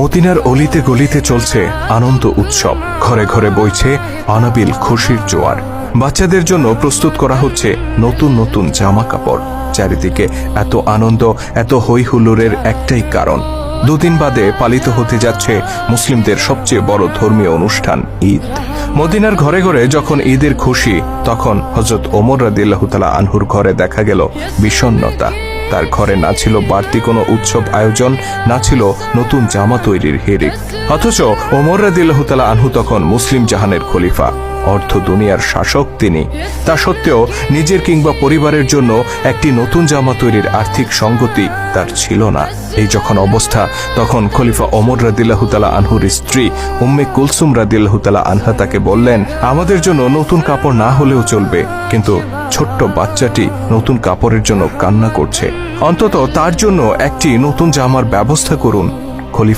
মদিনার অলিতে গলিতে চলছে আনন্দ উৎসব। ঘরে ঘরে বইছে অনাবিল খুশির জোয়ার। বাচ্চাদের জন্য প্রস্তুত করা হচ্ছে নতুন নতুন জামা কাপড় চারিদিকে এত আনন্দ, এত হই হুল্লোড়ের একটাই কারণ। দুদিন বাদে পালিত হতে যাচ্ছে মুসলিমদের সবচেয়ে বড় ধর্মীয় অনুষ্ঠান, ঈদ। মদিনার ঘরে ঘরে যখন ঈদের খুশি, তখন হজরত ওমর রাদিল্লাহ তালা আনহুর ঘরে দেখা গেল বিষণ্নতা তার ঘরে না ছিল বাড়তি কোনো উৎসব আয়োজন, না ছিল নতুন জামা তৈরির হেরিক। অথচ ওমর রাদিল্লাহতালা আনহু তখন মুসলিম জাহানের খলিফা। অর্ধ দুনিয়ার শাসক তিনি। তা সত্ত্বেও নিজের কিংবা পরিবারের জন্য একটি নতুন জামা তৈরির আর্থিক সঙ্গতি তার ছিল না। এই যখন অবস্থা, তখন খলিফা ওমর রাদিল্লাহ তালা আনহুর স্ত্রী উম্মে কুলসুম রাদিল্লাহ তালা আনহা তাকে বললেন, আমাদের জন্য নতুন কাপড় না হলেও চলবে, কিন্তু ছোট্ট বাচ্চাটি নতুন কাপড়ের জন্য কান্না করছে। অন্তত তার জন্য একটি নতুন জামার ব্যবস্থা করুন।